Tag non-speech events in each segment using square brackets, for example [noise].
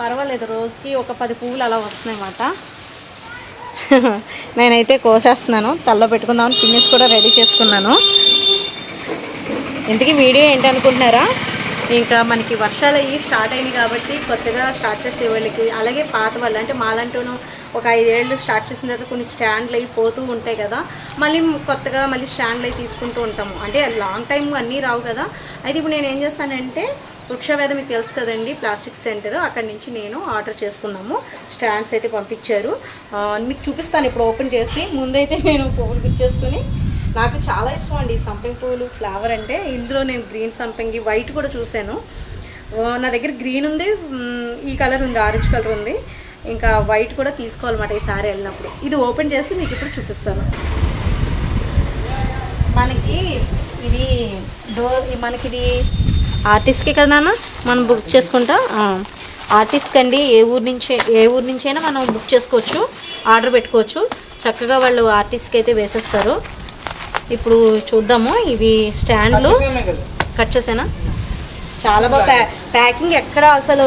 పర్వాలేదు రోజుకి ఒక పది పువ్వులు అలా వస్తున్నాయన్నమాట. [laughs] నేనైతే కోసేస్తున్నాను తల్లో పెట్టుకుందామని పిన్నిస్ కూడా రెడీ చేసుకున్నాను. ఇంతకీ వీడియో ఏంటి అనుకుంటున్నారా ఇంకా మనకి వర్షాలు అయ్యి స్టార్ట్ అయినాయి కాబట్టి కొత్తగా స్టార్ట్ చేసే వాళ్ళకి అలాగే పాత వాళ్ళు అంటే మాలంటూను ఒక ఐదేళ్ళు స్టార్ట్ చేసిన తర్వాత కొన్ని స్టాండ్లు అవి పోతూ ఉంటాయి కదా మళ్ళీ కొత్తగా మళ్ళీ స్టాండ్లు అవి తీసుకుంటూ ఉంటాము. అంటే లాంగ్ టైం అన్నీ రావు కదా. అయితే ఇప్పుడు నేను ఏం చేస్తానంటే వృక్షవేద మీకు తెలుసు కదండి ప్లాస్టిక్ సెంటర్. అక్కడి నుంచి నేను ఆర్డర్ చేసుకున్నాము. స్టాండ్స్ అయితే పంపించారు. మీకు చూపిస్తాను ఇప్పుడు ఓపెన్ చేసి. ముందైతే నేను పువ్వులు పిక్ చేసుకుని. నాకు చాలా ఇష్టం అండి సంపింగ్ పువ్వులు. ఫ్లవర్ అంటే ఇందులో నేను గ్రీన్ సంపంగి వైట్ కూడా చూశాను. నా దగ్గర గ్రీన్ ఉంది ఈ కలర్ ఉంది ఆరెంజ్ కలర్ ఉంది. ఇంకా వైట్ కూడా తీసుకోవాలన్నమాట ఈసారి వెళ్ళినప్పుడు. ఇది ఓపెన్ చేసి మీకు ఇప్పుడు చూపిస్తాను. మనకి ఇది డోర్ మనకి ఇది ఆర్టిస్ట్కి కదా నాన్న? మనం బుక్ చేసుకుంటా? ఆర్టిస్ట్కి అండి ఏ ఊరు నుంచే ఏ ఊరు నుంచైనా మనం బుక్ చేసుకోవచ్చు ఆర్డర్ పెట్టుకోవచ్చు. చక్కగా వాళ్ళు ఆర్టిస్ట్కి అయితే వేసేస్తారు. ఇప్పుడు చూద్దాము ఇవి స్టాండ్లు. కట్ చేసేనా? చాలా బాగా ప్యా ప్యాకింగ్ ఎక్కడ అసలు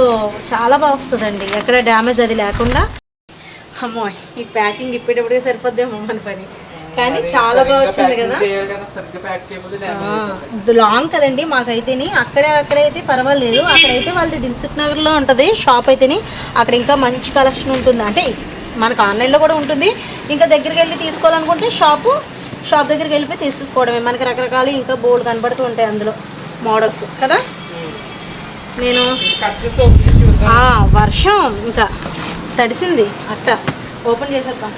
చాలా బాగా వస్తుందండి. ఎక్కడ డ్యామేజ్ అది లేకుండా. అమ్మో ఈ ప్యాకింగ్ ఇప్పేటప్పుడే సరిపోద్దేమో మన పని. కానీ చాలా బాగా వచ్చింది కదా. లాంగ్ కదండి మాకైతేని. అక్కడే అక్కడైతే పర్వాలేదు. అక్కడైతే వాళ్ళది దిల్సుఖ్ నగర్లో ఉంటుంది షాప్ అయితేని. అక్కడ ఇంకా మంచి కలెక్షన్ ఉంటుంది. అంటే మనకు ఆన్లైన్లో కూడా ఉంటుంది. ఇంకా దగ్గరికి వెళ్ళి తీసుకోవాలనుకుంటే షాపు షాప్ దగ్గరికి వెళ్ళిపోయి తీసేసుకోవడమే. మనకి రకరకాలు ఇంకా బోర్డు కనబడుతూ ఉంటాయి అందులో మోడల్స్ కదా? నేను వర్షం ఇంకా తడిసింది. అట్ట ఓపెన్ చేసేద్దాం.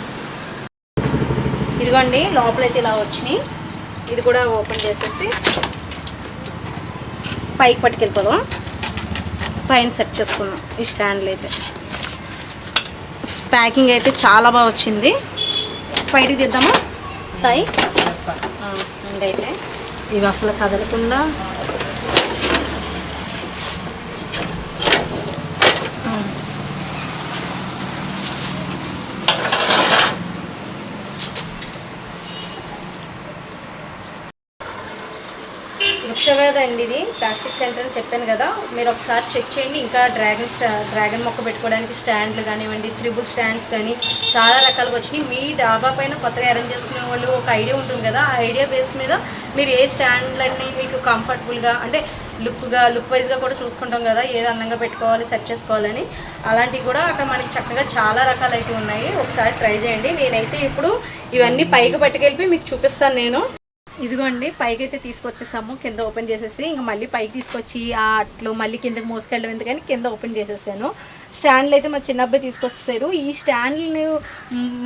ఇదిగోండి లోపలైతే ఇలా వచ్చినాయి. ఇది కూడా ఓపెన్ చేసేసి పైకి పట్టుకెళ్ళిపోదాం. పైన సెట్ చేసుకుందాం ఈ స్టాండ్లు అయితే. ప్యాకింగ్ అయితే చాలా బాగా వచ్చింది. బయటికి తీద్దామా? సాయి అండి అయితే ఇవి అసలు కదలకుండా వృక్షవేద అండి ఇది. ప్లాస్టిక్ సెంటర్ అని చెప్పాను కదా. మీరు ఒకసారి చెక్ చేయండి. ఇంకా డ్రాగన్ స్టా డ్రాగన్ మొక్క పెట్టుకోవడానికి స్టాండ్లు కానివ్వండి త్రిబుల్ స్టాండ్స్ కానీ చాలా రకాలుగా వచ్చినాయి. మీ డాబా పైన కొత్తగా అరేంజ్ చేసుకునే వాళ్ళు ఒక ఐడియా ఉంటుంది కదా. ఆ ఐడియా బేస్ మీద మీరు ఏ స్టాండ్లన్నీ మీకు కంఫర్టబుల్గా అంటే లుక్గా లుక్ వైజ్గా కూడా చూసుకుంటాం కదా. ఏది అందంగా పెట్టుకోవాలి సెట్ చేసుకోవాలని. అలాంటివి కూడా అక్కడ మనకి చక్కగా చాలా రకాలు అయితే ఉన్నాయి. ఒకసారి ట్రై చేయండి. నేనైతే ఇప్పుడు ఇవన్నీ పైకి పట్టుకెళ్ళి మీకు చూపిస్తాను నేను. ఇదిగోండి పైకి అయితే తీసుకొచ్చేసాము. కింద ఓపెన్ చేసేసి ఇంకా మళ్ళీ పైకి తీసుకొచ్చి ఆ అట్లు మళ్ళీ కిందకి మోసుకెళ్ళడం ఎందుకని కింద ఓపెన్ చేసేసాను. స్టాండ్లు అయితే మా చిన్న అబ్బాయి తీసుకొచ్చేసారు. ఈ స్టాండ్ని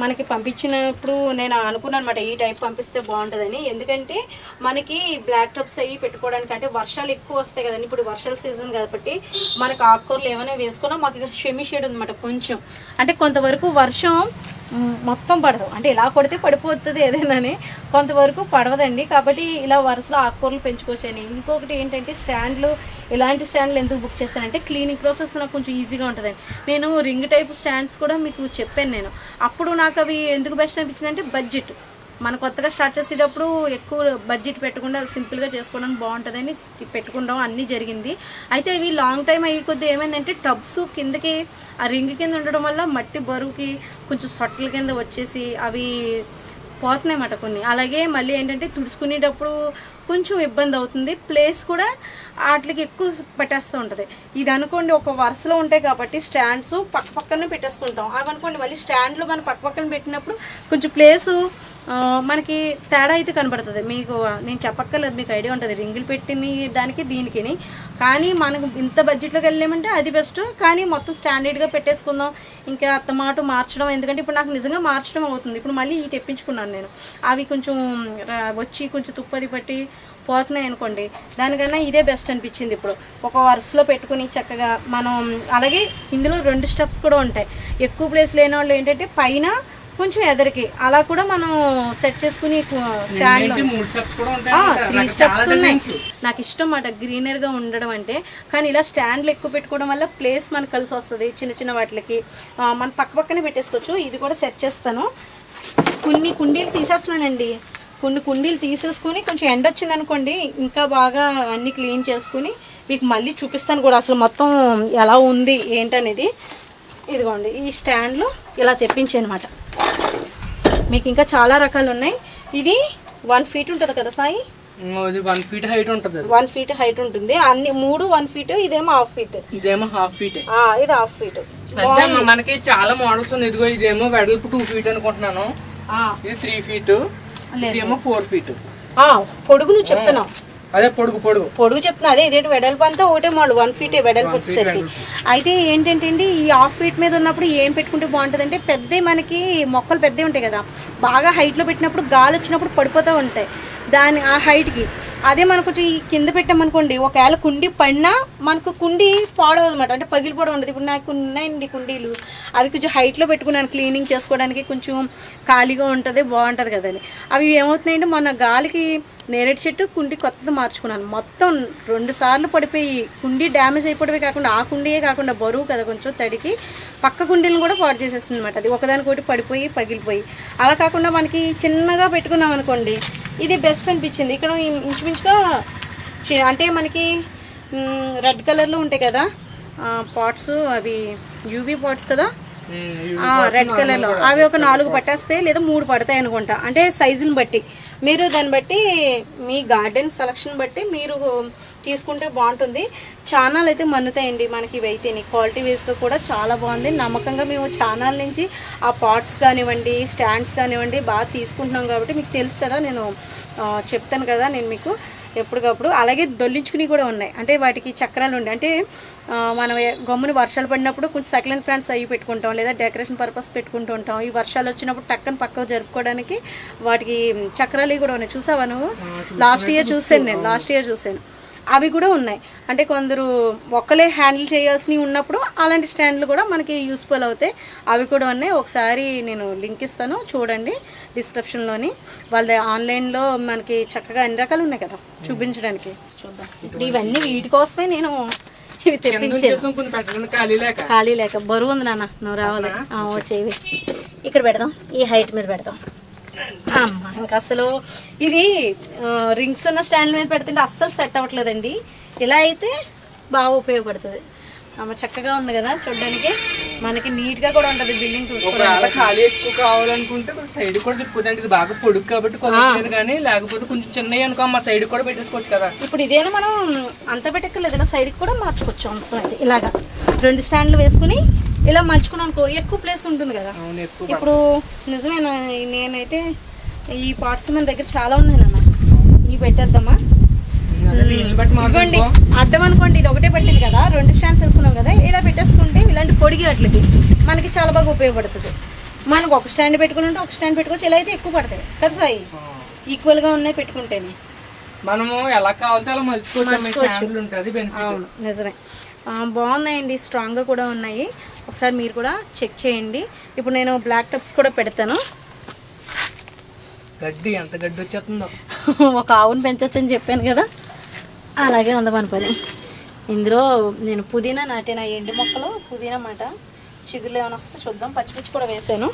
మనకి పంపించినప్పుడు నేను అనుకున్నాను అనమాట ఈ టైప్ పంపిస్తే బాగుంటుందని. ఎందుకంటే మనకి బ్లాక్ టప్స్ అవి పెట్టుకోవడానికి అంటే వర్షాలు ఎక్కువ వస్తాయి కదండి. ఇప్పుడు వర్షాల సీజన్ కాబట్టి మనకు ఆకుకూరలు ఏమైనా వేసుకున్నా మాకు ఇక్కడ షెమి షేడ్ ఉందన్నమాట కొంచెం. అంటే కొంతవరకు వర్షం మొత్తం పడదు. అంటే ఇలా కొడితే పడిపోతుంది ఏదైనాని. కొంతవరకు పడవదండి. కాబట్టి ఇలా వరుసలో ఆకుకూరలు పెంచుకోవచ్చని ఇంకొకటి ఏంటంటే స్టాండ్లు ఇలాంటి స్టాండ్లు ఎందుకు బుక్ చేశానంటే క్లీనింగ్ ప్రాసెస్ నాకు కొంచెం ఈజీగా ఉంటుందండి. నేను రింగ్ టైప్ స్టాండ్స్ కూడా మీకు చెప్పాను నేను. అప్పుడు నాకు అవి ఎందుకు బెస్ట్ అనిపించింది అంటే బడ్జెట్. మనం కొత్తగా స్టార్ట్ చేసేటప్పుడు ఎక్కువ బడ్జెట్ పెట్టకుండా సింపుల్గా చేసుకోవడానికి బాగుంటుందని తి- పెట్టుకుంటాం. అన్నీ జరిగింది. అయితే ఇవి లాంగ్ టైం అయ్యి కొద్ది ఏమైందంటే టబ్స్ కిందకి ఆ రింగ్ కింద ఉండడం వల్ల మట్టి బరువుకి కొంచెం సొట్టల కింద వచ్చేసి అవి పోతున్నాయి అన్నమాట కొన్ని. అలాగే మళ్ళీ ఏంటంటే తుడుచుకునేటప్పుడు కొంచెం ఇబ్బంది అవుతుంది. ప్లేస్ కూడా వాటికి ఎక్కువ పెట్టేస్తూ ఉంటుంది. ఇది అనుకోండి ఒక వరుసలో ఉంటాయి కాబట్టి స్టాండ్స్ పక్క పక్కనే పెట్టేసుకుంటాం. అవి అనుకోండి మళ్ళీ స్టాండ్లో మనం పక్క పక్కన పెట్టినప్పుడు కొంచెం ప్లేసు మనకి తేడా అయితే కనబడుతుంది. మీకు నేను చెప్పక్కర్లేదు మీకు ఐడియా ఉంటుంది. రింగులు పెట్టిన దానికి దీనికి కానీ మనకు ఇంత బడ్జెట్లోకి వెళ్ళామంటే అది బెస్ట్. కానీ మొత్తం స్టాండర్డ్గా పెట్టేసుకుందాం. ఇంకా అత్తమాట మార్చడం ఎందుకంటే ఇప్పుడు నాకు నిజంగా మార్చడం అవుతుంది. ఇప్పుడు మళ్ళీ ఇవి తెప్పించుకున్నాను నేను. అవి కొంచెం వచ్చి కొంచెం తుప్పది పట్టి పోతున్నాయి అనుకోండి దానికన్నా ఇదే బెస్ట్ అనిపించింది ఇప్పుడు. ఒక వరుసలో పెట్టుకుని చక్కగా మనం అలాగే ఇందులో రెండు స్టెప్స్ కూడా ఉంటాయి. ఎక్కువ ప్లేస్ లేని వాళ్ళు ఏంటంటే పైన కొంచెం ఎదరికి. అలా కూడా మనం సెట్ చేసుకుని స్టాండ్ త్రీ స్టెప్స్ ఉన్నాయి. నాకు ఇష్టం మాట గ్రీనర్గా ఉండడం అంటే కానీ ఇలా స్టాండ్లు ఎక్కువ పెట్టుకోవడం వల్ల ప్లేస్ మనకు కలిసి వస్తుంది. చిన్న చిన్న వాటికి మన పక్క పక్కనే పెట్టేసుకోవచ్చు. ఇది కూడా సెట్ చేస్తాను. కొన్ని కుండీలు తీసేస్తున్నానండి. కొన్ని కుండీలు తీసేసుకుని కొంచెం ఎండ వచ్చింది అనుకోండి ఇంకా బాగా అన్ని క్లీన్ చేసుకుని మీకు మళ్ళీ చూపిస్తాను కూడా అసలు మొత్తం ఎలా ఉంది ఏంటనేది. ఇదిగోండి ఈ స్టాండ్లు ఇలా తెప్పించానమాట మీకు ఇంకా చాలా రకాలు ఉన్నాయి. ఇది వన్ ఫీట్ ఉంటుంది కదా సాయి? వన్ ఫీట్ హైట్ ఉంటుంది. వన్ ఫీట్ హైట్ ఉంటుంది. అన్ని మూడు వన్ ఫీట్ ఇదేమో హాఫ్ ఫీట్. ఇదేమో హాఫ్ ఫీట్. ఇది హాఫ్ ఫీట్. మనకి చాలా మోడల్స్ ఉన్నాయి. ఇదిగో ఇదేమో వెడల్పు టూ ఫీట్ అనుకుంటున్నాను. ఇది త్రీ ఫీట్. ఇదేమో ఫోర్ ఫీట్ పొడుగు నువ్వు చెప్తున్నావు అదే పొడుగు పొడుగు. పొడుగు చెప్తున్నా. అదే ఇదేంటి వెడల్పు అంతా ఒకటే మోడల్ వన్ ఫీట్ వెడల్పు వచ్చేసరికి. అయితే ఏంటంటే అండి ఈ హాఫ్ ఫీట్ మీద ఉన్నప్పుడు ఏం పెట్టుకుంటే బాగుంటుంది అంటే పెద్ద మనకి మొక్కలు పెద్దవి ఉంటాయి కదా. బాగా హైట్లో పెట్టినప్పుడు గాలి వచ్చినప్పుడు పడిపోతూ ఉంటాయి. దాని ఆ హైట్కి అదే మనకు కొంచెం ఈ కింద పెట్టామనుకోండి ఒకవేళ కుండి పడినా మనకు కుండి పాడవదు అనమాట అంటే పగిలిపోవడం ఉండదు. ఇప్పుడు నాకు ఉన్నాయండి కుండీలు. అవి కొంచెం హైట్లో పెట్టుకున్నాను. క్లీనింగ్ చేసుకోవడానికి కొంచెం ఖాళీగా ఉంటుంది బాగుంటుంది కదండి. అవి ఏమవుతున్నాయంటే మొన్న గాలికి నేరేడు చెట్టు కుండి కొత్తది మార్చుకున్నాను. మొత్తం రెండు సార్లు పడిపోయి కుండీ డ్యామేజ్ అయిపోవడమే కాకుండా ఆ కుండీయే కాకుండా బరువు కదా కొంచెం తడికి పక్క కుండీలను కూడా పాడు చేసేస్తుంది అనమాట అది ఒకదానికొకటి పడిపోయి పగిలిపోయి. అలా కాకుండా మనకి చిన్నగా పెట్టుకున్నాం అనుకోండి ఇది బెస్ట్ అనిపించింది. ఇక్కడ ఇంచుమించుగా చి- అంటే మనకి రెడ్ కలర్లో ఉంటాయి కదా పాట్స్ అవి యూవీ పాట్స్ కదా? రెడ్ కలర్లో. అవి ఒక నాలుగు పట్టేస్తే లేదా మూడు పడతాయి అనుకుంటా. అంటే సైజుని బట్టి. మీరు దాన్ని బట్టి మీ గార్డెన్ సెలక్షన్ బట్టి మీరు తీసుకుంటే బాగుంటుంది. ఛానల్ అయితే మన్నుతాయండి మనకి ఇవి అయితే క్వాలిటీ వైజ్గా కూడా చాలా బాగుంది. నమ్మకంగా మేము ఛానల్ నుంచి ఆ పాట్స్ కానివ్వండి స్టాండ్స్ కానివ్వండి బాగా తీసుకుంటున్నాం కాబట్టి మీకు తెలుసు కదా నేను చెప్తాను కదా నేను మీకు ఎప్పటికప్పుడు. అలాగే దొల్లించుకుని కూడా ఉన్నాయి. అంటే వాటికి చక్రాలు ఉండే. అంటే మనం గమ్ముని వర్షాలు పడినప్పుడు కొంచెం సైక్లెంట్ ప్లాంట్స్ అవి పెట్టుకుంటాం లేదా డెకరేషన్ పర్పస్ పెట్టుకుంటూ ఉంటాం. ఈ వర్షాలు వచ్చినప్పుడు టక్కన పక్కకు జరుపుకోవడానికి వాటికి చక్రాలు కూడా ఉన్నాయి. చూసావా నువ్వు? లాస్ట్ ఇయర్ చూసాను నేను. లాస్ట్ ఇయర్ చూసాను అవి కూడా ఉన్నాయి. అంటే కొందరు ఒక్కలే హ్యాండిల్ చేయాల్సినవి ఉన్నప్పుడు అలాంటి స్టాండ్లు కూడా మనకి యూస్ఫుల్ అవుతాయి. అవి కూడా ఉన్నాయి. ఒకసారి నేను లింక్ ఇస్తాను. చూడండి డిస్క్రిప్షన్లోని వాళ్ళ ఆన్లైన్లో మనకి చక్కగా అన్ని రకాలు ఉన్నాయి కదా. చూపించడానికి. చూద్దాం. ఇప్పుడు ఇవన్నీ వీటి కోసమే నేను ఇవి తెప్పించాను ఖాళీ లేక. బరువు ఉంది నాన్న. నువ్వు రావాలి. వచ్చేవి. ఇక్కడ పెడదాం. ఈ హైట్ మీద పెడదాం. ఇంకా అసలు ఇది రింగ్స్ ఉన్న స్టాండ్ మీద పెడుతుంటే అస్సలు సెట్ అవ్వట్లేదండి. ఇలా అయితే బాగా ఉపయోగపడుతుంది. అమ్మ చక్కగా ఉంది కదా చూడడానికి. మనకి నీట్గా కూడా ఉంటుంది బిల్డింగ్ చూసుకోవడానికి. ఖాళీ ఎక్కువ కావాలనుకుంటే కొంచెం సైడ్ కూడా తిప్పుకోదండి ఇది బాగా పొడుగు కాబట్టి కుదరలేదు కానీ లేకపోతే కొంచెం చిన్నవి అనుకో మా సైడ్ కూడా పెట్టేసుకోవచ్చు కదా. ఇప్పుడు ఇదేనా మనం అంత పెట్టక్కర్లేదు సైడ్కి కూడా మార్చుకోవచ్చు అవసరం అయితే. ఇలాగా రెండు స్టాండ్లు వేసుకుని ఇలా మలుచుకున్నాను అనుకో ఎక్కువ ప్లేస్ ఉంటుంది కదా. ఇప్పుడు నిజమేనా నేనైతే ఈ పార్ట్స్ మన దగ్గర చాలా ఉన్నాయి నాన్న ఇవి పెట్టేద్దామా? ఇవ్వండి. అడ్డం అనుకోండి ఇది ఒకటే పట్టింది కదా రెండు స్టాండ్స్ వేసుకున్నాం కదా ఇలా పెట్టేసుకుంటే ఇలాంటి పొడిగి వాటికి మనకి చాలా బాగా ఉపయోగపడుతుంది. మనకు ఒక స్టాండ్ పెట్టుకుని ఉంటే ఒక స్టాండ్ పెట్టుకోవచ్చు ఇలా అయితే ఎక్కువ పడతాయి. కదా సాయి? ఈక్వల్గా ఉన్నాయి పెట్టుకుంటేనే. మనము ఎలా కావాలితే అలా మలుచుకోవచ్చు నిజమే. బాగున్నాయండి స్ట్రాంగ్గా కూడా ఉన్నాయి. ఒకసారి మీరు కూడా చెక్ చేయండి. ఇప్పుడు నేను బ్లాక్ టప్స్ కూడా పెడతాను. గడ్డి ఎంత గడ్డి వచ్చేస్తుందో. [laughs] ఒక ఆవును పెంచొచ్చని చెప్పాను కదా. అలాగే ఉంది మన పని. ఇందులో నేను పుదీనా నాటిన ఎండు మొక్కలు పుదీనా మాట చిగురులు ఏమైనా వస్తే చూద్దాం. పచ్చిమిర్చి కూడా వేసాను.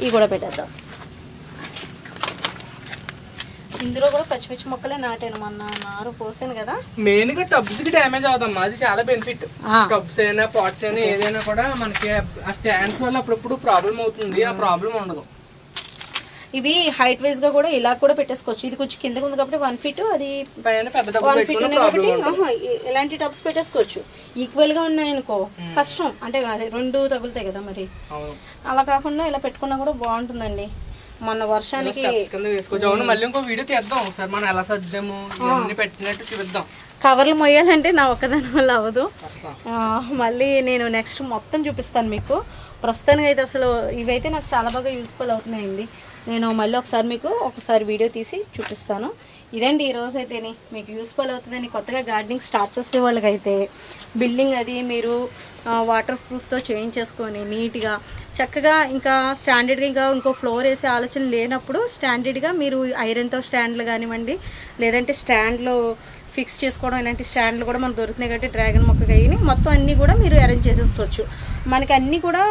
ఇవి కూడా పెట్టేద్దాం. ఇందులో కూడా పచ్చిమిర్చి మొక్కలే నాటాను. మొన్న నారు పోసాను కదా. మెయిన్గా టబ్స్కి డ్యామేజ్ అవుతాం. అది చాలా బెనిఫిట్. టబ్స్ అయినా పాట్స్ అయినా ఏదైనా కూడా మనకి ఆ స్టాండ్స్ వల్ల అప్పుడప్పుడు ప్రాబ్లం అవుతుంది. ఆ ప్రాబ్లం ఉండదు. ఇవి హైట్ వైజ్గా కూడా ఇలా కూడా పెట్టేసుకోవచ్చు. ఇది కొంచెం కిందకు ఉంది కాబట్టి వన్ ఫీట్ అది వన్ ఫీట్ ఉన్నాయి కాబట్టి ఇలాంటి టబ్స్ పెట్టేసుకోవచ్చు. ఈక్వల్గా ఉన్నాయనుకో కష్టం. అంటే రెండు తగులుతాయి కదా మరి. అలా కాకుండా ఇలా పెట్టుకున్నా కూడా బాగుంటుందండి. మొన్న వర్షానికి మళ్ళీ ఇంకో వీడియో తీద్దాం. ఒకసారి మనం ఎలా సర్దాము ఇవన్నీ పెట్టినట్టు చూపిద్దాం. కవర్లు మొయ్యాలంటే నా ఒక్కదాని వల్ల అవ్వదు. మళ్ళీ నేను నెక్స్ట్ మొత్తం చూపిస్తాను మీకు. ప్రస్తుతానికి అయితే అసలు ఇవైతే నాకు చాలా బాగా యూస్ఫుల్ అవుతున్నాయండి. నేను మళ్ళీ ఒకసారి మీకు ఒకసారి వీడియో తీసి చూపిస్తాను. ఇదండి ఈ రోజు అయితేని మీకు యూస్ఫుల్ అవుతుందని కొత్తగా గార్డెనింగ్ స్టార్ట్ చేసే వాళ్ళకైతే బిల్డింగ్ అది మీరు వాటర్ ప్రూఫ్తో చేంజ్ చేసుకొని నీట్గా చక్కగా ఇంకా స్టాండర్డ్గా ఇంకా ఇంకో ఫ్లోర్ వేసే ఆలోచన లేనప్పుడు స్టాండర్డ్గా మీరు ఐరన్తో స్టాండ్లు కానివ్వండి లేదంటే స్టాండ్లో ఫిక్స్ చేసుకోవడం ఇలాంటి స్టాండ్లు కూడా మనకు దొరుకుతున్నాయి కాబట్టి డ్రాగన్ మొక్క అయ్యి మొత్తం అన్నీ కూడా మీరు అరేంజ్ చేసేసుకోవచ్చు. మనకి అన్నీ కూడా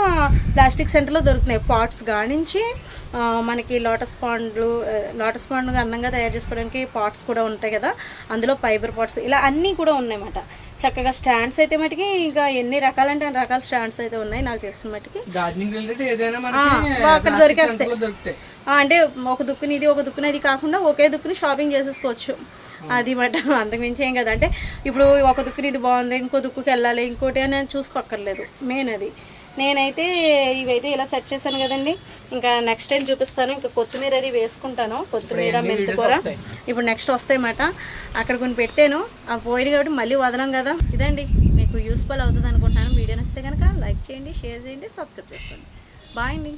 ప్లాస్టిక్ సెంటర్లో దొరుకుతున్నాయి. పాట్స్ గానించి మనకి లోటస్ పాండ్లు లోటస్ పాండ్ అందంగా తయారు చేసుకోవడానికి పాట్స్ కూడా ఉంటాయి కదా. అందులో ఫైబర్ పాట్స్ ఇలా అన్నీ కూడా ఉన్నాయన్నమాట. చక్కగా స్టాండ్స్ అయితే మటుకి ఇంకా ఎన్ని రకాలంటే అన్ని రకాల స్టాండ్స్ అయితే ఉన్నాయి నాకు తెలిసిన మటుకి. అక్కడ దొరికేస్తాయి. అంటే ఒక దుక్కుని ఇది ఒక దుక్కుని ఇది కాకుండా ఒకే దుక్కుని షాపింగ్ చేసేసుకోవచ్చు. అది మాట అంతకుమించి ఏం కదా. అంటే ఇప్పుడు ఒక దుక్కుని ఇది బాగుంది ఇంకో దుక్కుకి వెళ్ళాలి ఇంకోటి అని చూసుకోక్కర్లేదు. మెయిన్ అది. నేనైతే ఇవైతే ఇలా సెట్ చేశాను కదండి. ఇంకా నెక్స్ట్ టైం చూపిస్తాను. ఇంకా కొత్తిమీర అది వేసుకుంటాను. కొత్తిమీర మెంతికూర. ఇప్పుడు నెక్స్ట్ వస్తాయన్నమాట అక్కడ కొన్ని పెట్టాను. ఆ పోయిన కాబట్టి మళ్ళీ వదలం కదా. ఇదండి. మీకు యూస్ఫుల్ అవుతుంది అనుకుంటున్నాను. వీడియో నచ్చితే కనుక లైక్ చేయండి షేర్ చేయండి సబ్స్క్రైబ్ చేసుకోండి. బాయ్ అండి.